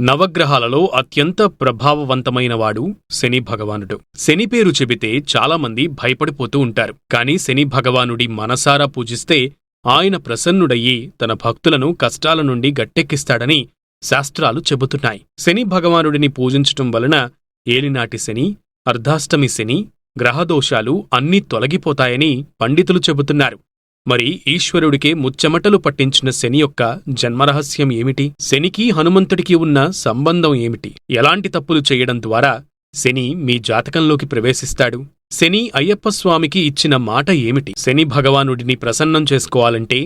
నవగ్రహాలలో అత్యంత ప్రభావవంతమైనవాడు శని భగవానుడు. శని పేరు చెబితే చాలామంది భయపడిపోతూ ఉంటారు. కాని శని భగవానుడి మనసారా పూజిస్తే ఆయన ప్రసన్నుడయ్యి తన భక్తులను కష్టాల నుండి గట్టెక్కిస్తాడని శాస్త్రాలు చెబుతున్నాయి. శని భగవానుడిని పూజించటం వలన ఏలినాటి శని అర్ధాష్టమి శని గ్రహదోషాలు అన్నీ తొలగిపోతాయని పండితులు చెబుతున్నారు. మరి ఈశ్వరుడికే ముచ్చెమటలు పట్టించిన శని యొక్క జన్మరహస్యం ఏమిటి? శనికి హనుమంతుడికి ఉన్న సంబంధం ఏమిటి? ఎలాంటి తప్పులు చేయడం ద్వారా శని మీ జాతకంలోకి ప్రవేశిస్తాడు. శని అయ్యప్ప స్వామికి ఇచ్చిన మాట ఏమిటి? శని భగవానుడిని ప్రసన్నం చేసుకోవాలంటే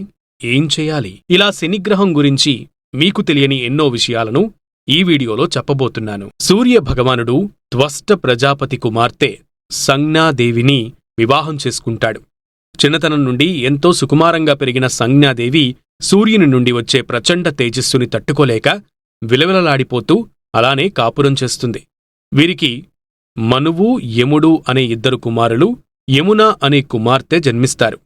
ఏం చేయాలి? ఇలా శనిగ్రహం గురించి మీకు తెలియని ఎన్నో విషయాలను ఈ వీడియోలో చెప్పబోతున్నాను. సూర్య భగవానుడు త్వష్ట ప్రజాపతి కుమార్తె సంజ్ఞాదేవిని వివాహం చేసుకుంటాడు. చిన్నతనం నుండి ఎంతో సుకుమారంగా పెరిగిన సంజ్ఞాదేవి సూర్యుని నుండి వచ్చే ప్రచండ తేజస్సుని తట్టుకోలేక విలవిలలాడిపోతూ అలానే కాపురం చేస్తుంది. వీరికి మనువు యముడు అనే ఇద్దరు కుమారులు యమున అనే కుమార్తె జన్మిస్తారు.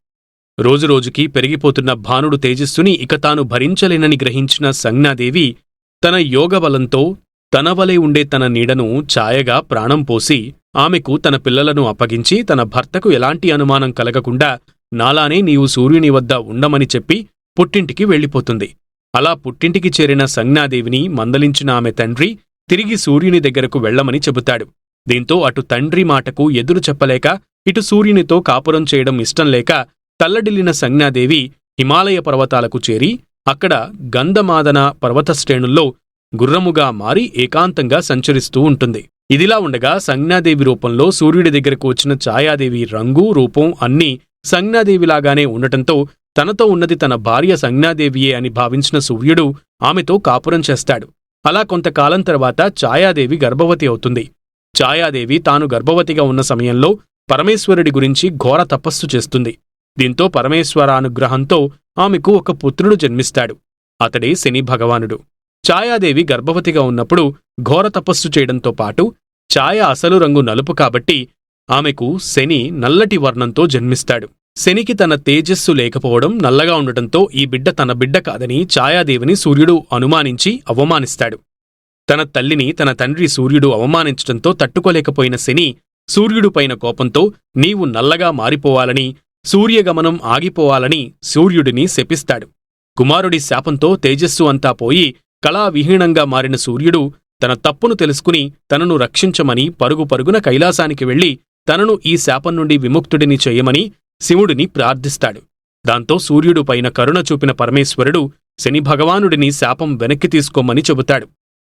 రోజురోజుకి పెరిగిపోతున్న భానుడు తేజస్సుని ఇక తాను భరించలేనని గ్రహించిన సంజ్ఞాదేవి తన యోగబలంతో తన వలె ఉండే తన నీడను ఛాయగా ప్రాణం పోసి ఆమెకు తన పిల్లలను అప్పగించి తన భర్తకు ఎలాంటి అనుమానం కలగకుండా నాలానే నీవు సూర్యుని వద్ద ఉండమని చెప్పి పుట్టింటికి వెళ్ళిపోతుంది. అలా పుట్టింటికి చేరిన సంజ్ఞాదేవిని మందలించిన ఆమె తండ్రి తిరిగి సూర్యుని దగ్గరకు వెళ్ళమని చెబుతాడు. దీంతో అటు తండ్రి మాటకు ఎదురు చెప్పలేక ఇటు సూర్యునితో కాపురం చేయడం ఇష్టం లేక తల్లడిల్లిన సంజ్ఞాదేవి హిమాలయ పర్వతాలకు చేరి అక్కడ గంధమాదన పర్వత శ్రేణుల్లో గుర్రముగా మారి ఏకాంతంగా సంచరిస్తూ ఉంటుంది. ఇదిలా ఉండగా సంజ్ఞాదేవి రూపంలో సూర్యుడి దగ్గరకు వచ్చిన ఛాయాదేవి రంగు రూపం అన్నీ సంజ్ఞాదేవిలాగానే ఉండటంతో తనతో ఉన్నది తన భార్య సంజ్ఞాదేవియే అని భావించిన సూర్యుడు ఆమెతో కాపురం చేస్తాడు. అలా కొంతకాలం తర్వాత ఛాయాదేవి గర్భవతి అవుతుంది. ఛాయాదేవి తాను గర్భవతిగా ఉన్న సమయంలో పరమేశ్వరుడి గురించి ఘోర తపస్సు చేస్తుంది. దీంతో పరమేశ్వరానుగ్రహంతో ఆమెకు ఒక పుత్రుడు జన్మిస్తాడు. అతడే శని భగవానుడు. ఛాయాదేవి గర్భవతిగా ఉన్నప్పుడు ఘోర తపస్సు చేయడంతో పాటు ఛాయ అసలు రంగు నలుపు కాబట్టి ఆమెకు శని నల్లటి వర్ణంతో జన్మిస్తాడు. శనికి తన తేజస్సు లేకపోవడం నల్లగా ఉండటంతో ఈ బిడ్డ తన బిడ్డ కాదని ఛాయాదేవిని సూర్యుడు అనుమానించి అవమానిస్తాడు. తన తల్లిని తన తండ్రి సూర్యుడు అవమానించటంతో తట్టుకోలేకపోయిన శని సూర్యుడిపైన కోపంతో నీవు నల్లగా మారిపోవాలని సూర్యగమనం ఆగిపోవాలని సూర్యుడిని శపిస్తాడు. కుమారుడి శాపంతో తేజస్సు అంతా పోయి కళావిహీనంగా మారిన సూర్యుడు తన తప్పును తెలుసుకుని తనను రక్షించమని పరుగు పరుగున కైలాసానికి వెళ్ళి తనను ఈ శాపం నుండి విముక్తుడిని చేయమని శివుడిని ప్రార్థిస్తాడు. దాంతో సూర్యుడు పైన కరుణ చూపిన పరమేశ్వరుడు శని భగవానుడిని శాపం వెనక్కి తీసుకోమని చెబుతాడు.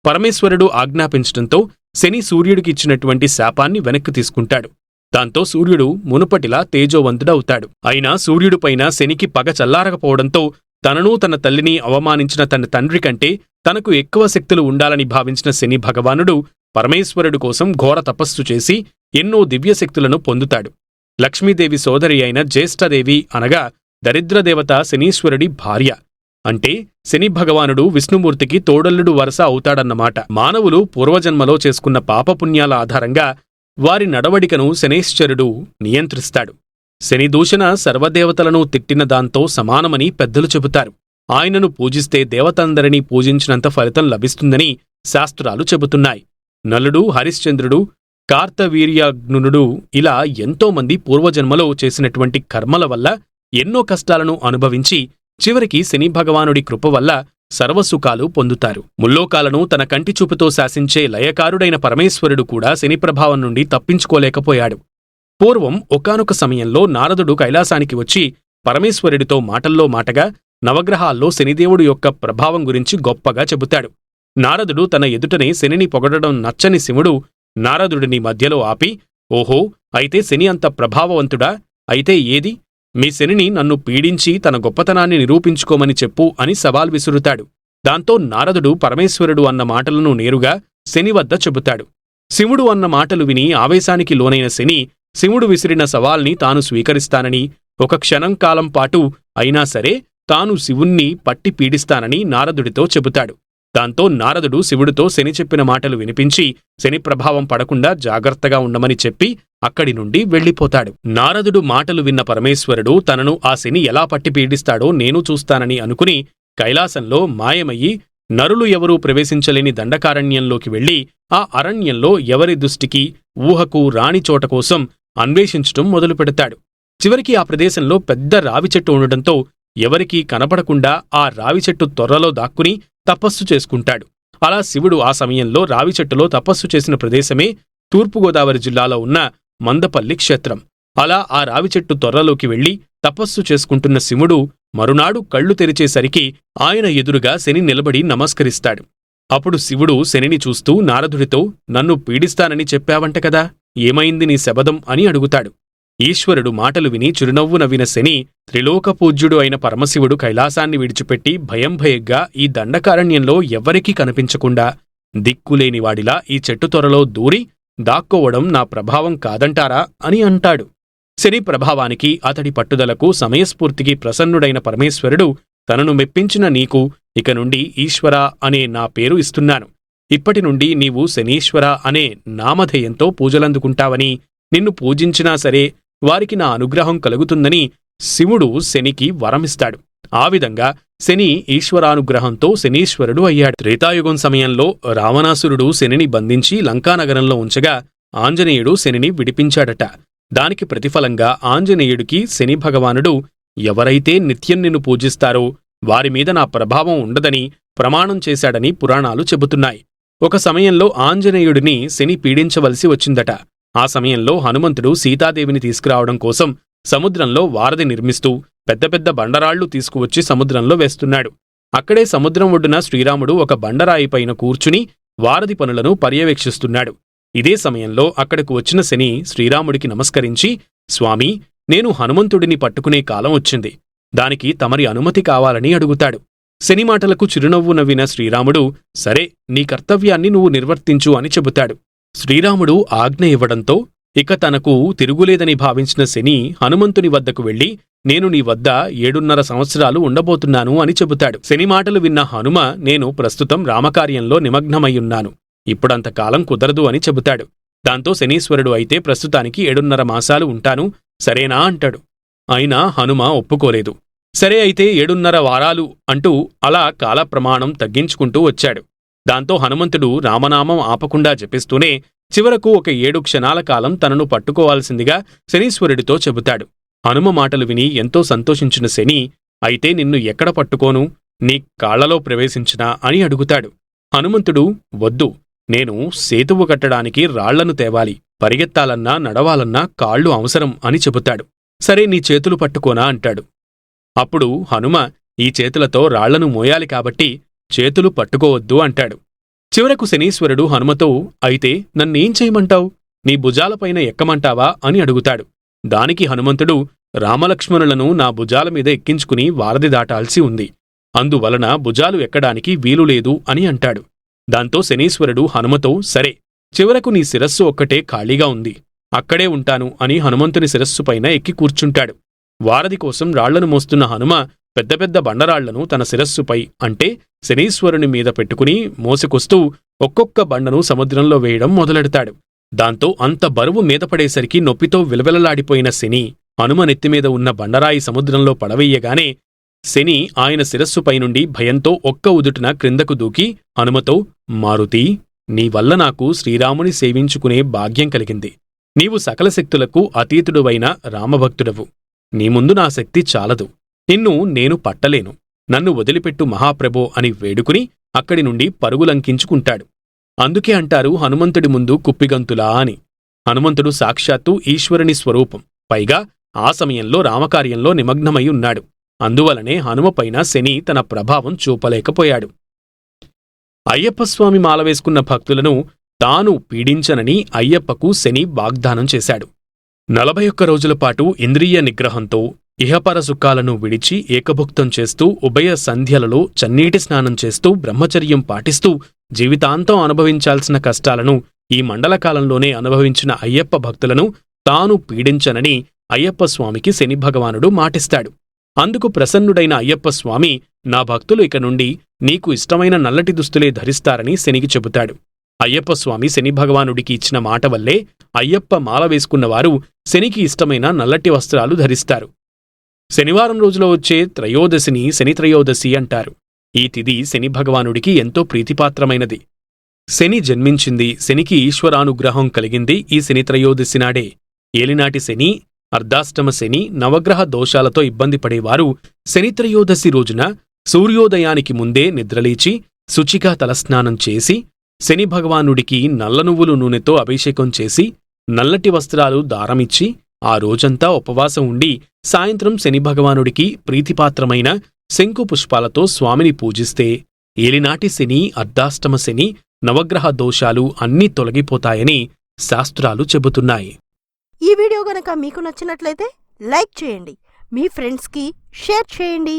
పరమేశ్వరుడు ఆజ్ఞాపించడంతో శని సూర్యుడికిచ్చినటువంటి శాపాన్ని వెనక్కి తీసుకుంటాడు. దాంతో సూర్యుడు మునుపటిలా తేజోవంతుడవుతాడు. అయినా సూర్యుడిపైన శనికి పగ చల్లారకపోవడంతో తనను తన తల్లిని అవమానించిన తన తండ్రి కంటే తనకు ఎక్కువ శక్తులు ఉండాలని భావించిన శని భగవానుడు పరమేశ్వరుడు కోసం ఘోర తపస్సు చేసి ఎన్నో దివ్యశక్తులను పొందుతాడు. లక్ష్మీదేవి సోదరి అయిన జ్యేష్ఠదేవి అనగా దరిద్రదేవత శనీశ్వరుడి భార్య. అంటే శని భగవానుడు విష్ణుమూర్తికి తోడల్లుడు వరస అవుతాడన్నమాట. మానవులు పూర్వజన్మలో చేసుకున్న పాపపుణ్యాల ఆధారంగా వారి నడవడికను శనేశ్వరుడు నియంత్రిస్తాడు. శని దూషణ సర్వదేవతలను తిట్టిన దాంతో సమానమని పెద్దలు చెబుతారు. ఆయనను పూజిస్తే దేవతందరినీ పూజించినంత ఫలితం లభిస్తుందని శాస్త్రాలు చెబుతున్నాయి. నలుడు హరిశ్చంద్రుడు కార్తవీర్యాగ్నునుడు ఇలా ఎంతోమంది పూర్వజన్మలో చేసినటువంటి కర్మల వల్ల ఎన్నో కష్టాలను అనుభవించి చివరికి శని భగవానుడి కృప వల్ల సర్వసుఖాలు పొందుతారు. ముల్లోకాలను తన కంటి చూపుతో శాసించే లయకారుడైన పరమేశ్వరుడు కూడా శని ప్రభావం నుండి తప్పించుకోలేకపోయాడు. పూర్వం ఒకానొక సమయంలో నారదుడు కైలాసానికి వచ్చి పరమేశ్వరుడితో మాటల్లో మాటగా నవగ్రహాల్లో శనిదేవుడు యొక్క ప్రభావం గురించి గొప్పగా చెబుతాడు. నారదుడు తన ఎదుటనే శనిని పొగడడం నచ్చని శివుడు నారదుడిని మధ్యలో ఆపి ఓహో అయితే శని అంత ప్రభావవంతుడా? అయితే ఏది? మీ శనిని నన్ను పీడించి తన గొప్పతనాన్ని నిరూపించుకోమని చెప్పు అని సవాల్ విసురుతాడు. దాంతో నారదుడు పరమేశ్వరుడు అన్న మాటలను నేరుగా శని వద్ద చెబుతాడు. శివుడు అన్న మాటలు విని ఆవేశానికి లోనైన శని శివుడు విసిరిన సవాల్ని తాను స్వీకరిస్తానని ఒక క్షణం కాలం పాటు అయినా సరే తాను శివుణ్ణి పట్టి పీడిస్తానని నారదుడితో చెబుతాడు. దాంతో నారదుడు శివుడితో శని చెప్పిన మాటలు వినిపించి శని ప్రభావం పడకుండా జాగ్రత్తగా ఉండమని చెప్పి అక్కడి నుండి వెళ్ళిపోతాడు. నారదుడు మాటలు విన్న పరమేశ్వరుడు తనను ఆ శని ఎలా పట్టి పీడిస్తాడో నేను చూస్తానని అనుకుని కైలాసంలో మాయమయ్యి నరులు ఎవరూ ప్రవేశించలేని దండకారణ్యంలోకి వెళ్ళి ఆ అరణ్యంలో ఎవరి దృష్టికి ఊహకు రాణి చోట కోసం అన్వేషించటం మొదలుపెడతాడు చివరికి ఆ ప్రదేశంలో పెద్ద రావి చెట్టు ఉండటంతో ఎవరికీ కనపడకుండా ఆ రావి చెట్టు తొర్రలో దాక్కుని తపస్సు చేసుకుంటాడు. అలా శివుడు ఆ సమయంలో రావి చెట్టులో తపస్సు చేసిన ప్రదేశమే తూర్పుగోదావరి జిల్లాలో ఉన్న మందపల్లి క్షేత్రం. అలా ఆ రావి చెట్టు తొర్రలోకి వెళ్ళి తపస్సు చేసుకుంటున్న శివుడు మరునాడు కళ్ళు తెరిచేసరికి ఆయన ఎదురుగా శని నిలబడి నమస్కరిస్తాడు. అప్పుడు శివుడు శనిని చూస్తూ నారదుడితో నన్ను పీడిస్తానని చెప్పావంట కదా! ఏమైంది నీ శబదం అని అడుగుతాడు. ఈశ్వరుడు మాటలు విని చిరునవ్వు నవ్విన శని త్రిలోకపూజ్యుడు అయిన పరమశివుడు కైలాసాన్ని విడిచిపెట్టి భయం భయగ్గా ఈ దండకారణ్యంలో ఎవ్వరికీ కనిపించకుండా దిక్కులేనివాడిలా ఈ చెట్టు త్వరలో దూరి దాక్కోవడం నా ప్రభావం కాదంటారా అని అంటాడు. శని ప్రభావానికి అతడి పట్టుదలకు సమయస్ఫూర్తికి ప్రసన్నుడైన పరమేశ్వరుడు తనను మెప్పించిన నీకు ఇక నుండి ఈశ్వర అనే నా పేరు ఇస్తున్నాను. ఇప్పటి నుండి నీవు శనీశ్వర అనే నామధేయంతో పూజలందుకుంటావని నిన్ను పూజించినా సరే వారికి నా అనుగ్రహం కలుగుతుందని శివుడు శనికి వరమిస్తాడు. ఆ విధంగా శని ఈశ్వరానుగ్రహంతో శనీశ్వరుడు అయ్యాడు. త్రేతాయుగం సమయంలో రావణాసురుడు శనిని బంధించి లంకానగరంలో ఉంచగా ఆంజనేయుడు శనిని విడిపించాడట. దానికి ప్రతిఫలంగా ఆంజనేయుడికి శని భగవానుడు ఎవరైతే నిత్యం నిన్ను పూజిస్తారో వారి మీద నా ప్రభావం ఉండదని ప్రమాణం చేశాడని పురాణాలు చెబుతున్నాయి. ఒక సమయంలో ఆంజనేయుడిని శని పీడించవలసి వచ్చిందట. ఆ సమయంలో హనుమంతుడు సీతాదేవిని తీసుకురావడం కోసం సముద్రంలో వారధి నిర్మిస్తూ పెద్ద పెద్ద బండరాళ్ళు తీసుకువచ్చి సముద్రంలో వేస్తున్నాడు. అక్కడే సముద్రం ఒడ్డున శ్రీరాముడు ఒక బండరాయిపైన కూర్చుని వారధి పనులను పర్యవేక్షిస్తున్నాడు. ఇదే సమయంలో అక్కడకు వచ్చిన శని శ్రీరాముడికి నమస్కరించి స్వామీ నేను హనుమంతుడిని పట్టుకునే కాలం వచ్చింది. దానికి తమరి అనుమతి కావాలని అడుగుతాడు. శని మాటలకు చిరునవ్వు నవ్విన శ్రీరాముడు సరే నీ కర్తవ్యాన్ని నువ్వు నిర్వర్తించు అని చెబుతాడు. శ్రీరాముడు ఆజ్ఞ ఇవ్వడంతో ఇక తనకు తిరుగులేదని భావించిన శని హనుమంతుని వద్దకు వెళ్ళి నేను నీ వద్ద ఏడున్నర సంవత్సరాలు ఉండబోతున్నాను అని చెబుతాడు. శని మాటలు విన్న హనుమ నేను ప్రస్తుతం రామకార్యంలో నిమగ్నమయ్యున్నాను. ఇప్పుడంతకాలం కుదరదు అని చెబుతాడు. దాంతో శనీశ్వరుడు అయితే ప్రస్తుతానికి ఏడున్నర మాసాలు ఉంటాను సరేనా అంటాడు. అయినా హనుమ ఒప్పుకోలేదు. సరే అయితే ఏడున్నర వారాలు అంటూ అలా కాలప్రమాణం తగ్గించుకుంటూ వచ్చాడు. దాంతో హనుమంతుడు రామనామం ఆపకుండా జపిస్తూనే చివరకు ఒక ఏడు క్షణాల కాలం తనను పట్టుకోవాల్సిందిగా శనీశ్వరుడితో చెబుతాడు. హనుమ మాటలు విని ఎంతో సంతోషించిన శని అయితే నిన్ను ఎక్కడ పట్టుకోను? నీ కాళ్ళలో ప్రవేశించినా? అని అడుగుతాడు. హనుమంతుడు వద్దు. నేను సేతువు కట్టడానికి రాళ్ళను తేవాలి. పరిగెత్తాలన్నా నడవాలన్నా కాళ్ళు అవసరం అని చెబుతాడు. సరే నీ చేతులు పట్టుకోనా? అంటాడు. అప్పుడు హనుమ ఈ చేతులతో రాళ్ళను మోయాలి కాబట్టి చేతులు పట్టుకోవద్దు అంటాడు. చివరకు శనీశ్వరుడు హనుమతో అయితే నన్నేం చేయమంటావు? నీ భుజాలపైన ఎక్కమంటావా? అని అడుగుతాడు. దానికి హనుమంతుడు రామలక్ష్మణులను నా భుజాల మీద ఎక్కించుకుని వారధి దాటాల్సి ఉంది. అందువలన భుజాలు ఎక్కడానికి వీలు లేదు అని అంటాడు. దాంతో శనీశ్వరుడు హనుమతో సరే చివరకు నీ శిరస్సు ఒక్కటే ఖాళీగా ఉంది. అక్కడే ఉంటాను అని హనుమంతుని శిరస్సుపైన ఎక్కి కూర్చుంటాడు. వారధి కోసం రాళ్ళను మోస్తున్న హనుమ పెద్ద పెద్ద బండరాళ్ళను తన శిరస్సుపై అంటే శనీశ్వరుని మీద పెట్టుకుని మోసుకొస్తూ ఒక్కొక్క బండను సముద్రంలో వేయడం మొదలెడతాడు. దాంతో అంత బరువు మీద పడేసరికి నొప్పితో విలవిలలాడిపోయిన శని హనుమ నెత్తిమీద ఉన్న బండరాయి సముద్రంలో పడవేయగానే శని ఆయన శిరస్సుపై నుండి భయంతో ఒక్క ఉదుటున క్రిందకు దూకి హనుమతో మారుతి నీ వల్ల నాకు శ్రీరాముని సేవించుకునే భాగ్యం కలిగింది. నీవు సకల శక్తులకు అతీతుడువైన రామభక్తుడవు. నీ ముందు నా శక్తి చాలదు. నిన్ను నేను పట్టలేను. నన్ను వదిలిపెట్టు మహాప్రభో అని వేడుకుని అక్కడి నుండి పరుగులంకించుకుంటాడు. అందుకే అంటారు హనుమంతుడి ముందు కుప్పిగంతులా అని. హనుమంతుడు సాక్షాత్తు ఈశ్వరుని స్వరూపం. పైగా ఆ సమయంలో రామకార్యంలో నిమగ్నమై ఉన్నాడు. అందువలనే హనుమపైన శని తన ప్రభావం చూపలేకపోయాడు. అయ్యప్పస్వామి మాల వేసుకున్న భక్తులను తాను పీడించనని అయ్యప్పకు శని వాగ్దానం చేశాడు. నలభై ఒక్క రోజుల పాటు ఇంద్రియ నిగ్రహంతో ఇహపర సుఖాలను విడిచి ఏకభుక్తం చేస్తూ ఉభయ సంధ్యలలో చన్నీటి స్నానం చేస్తూ బ్రహ్మచర్యం పాటిస్తూ జీవితాంతం అనుభవించాల్సిన కష్టాలను ఈ మండలకాలంలోనే అనుభవించిన అయ్యప్ప భక్తులను తాను పీడించనని అయ్యప్ప స్వామికి శని భగవానుడు మాటిస్తాడు. అందుకు ప్రసన్నుడైన అయ్యప్ప స్వామి నా భక్తులు ఇక నుండి నీకు ఇష్టమైన నల్లటి దుస్తులే ధరిస్తారని శనికి చెబుతాడు. అయ్యప్ప స్వామి శని భగవానుడికి ఇచ్చిన మాట వల్లే అయ్యప్ప మాల వేసుకున్నవారు శనికి ఇష్టమైన నల్లటి వస్త్రాలు ధరిస్తారు. శనివారం రోజులో వచ్చే త్రయోదశిని శని త్రయోదశి అంటారు. ఈ తిథి శని భగవానుడికి ఎంతో ప్రీతిపాత్రమైనది. శని జన్మించింది శనికి ఈశ్వరానుగ్రహం కలిగింది ఈ శని త్రయోదశి నాడే. ఏలినాటి శని అర్ధాష్టమ శని నవగ్రహ దోషాలతో ఇబ్బంది పడేవారు శని త్రయోదశి రోజున సూర్యోదయానికి ముందే నిద్రలేచి శుచిగా తలస్నానం చేసి శని భగవానుడికి నల్ల నువ్వులు నూనెతో అభిషేకం చేసి నల్లటి వస్త్రాలు దారమిచ్చి ఆ రోజంతా ఉపవాసం ఉండి సాయంత్రం శని భగవానుడికి ప్రీతిపాత్రమైన శంకు పుష్పాలతో స్వామిని పూజిస్తే ఏలినాటి శని అర్ధాష్టమ శని నవగ్రహ దోషాలు అన్నీ తొలగిపోతాయని శాస్త్రాలు చెబుతున్నాయి. ఈ వీడియో గనక మీకు నచ్చినట్లయితే లైక్ చేయండి. మీ ఫ్రెండ్స్కి షేర్ చేయండి.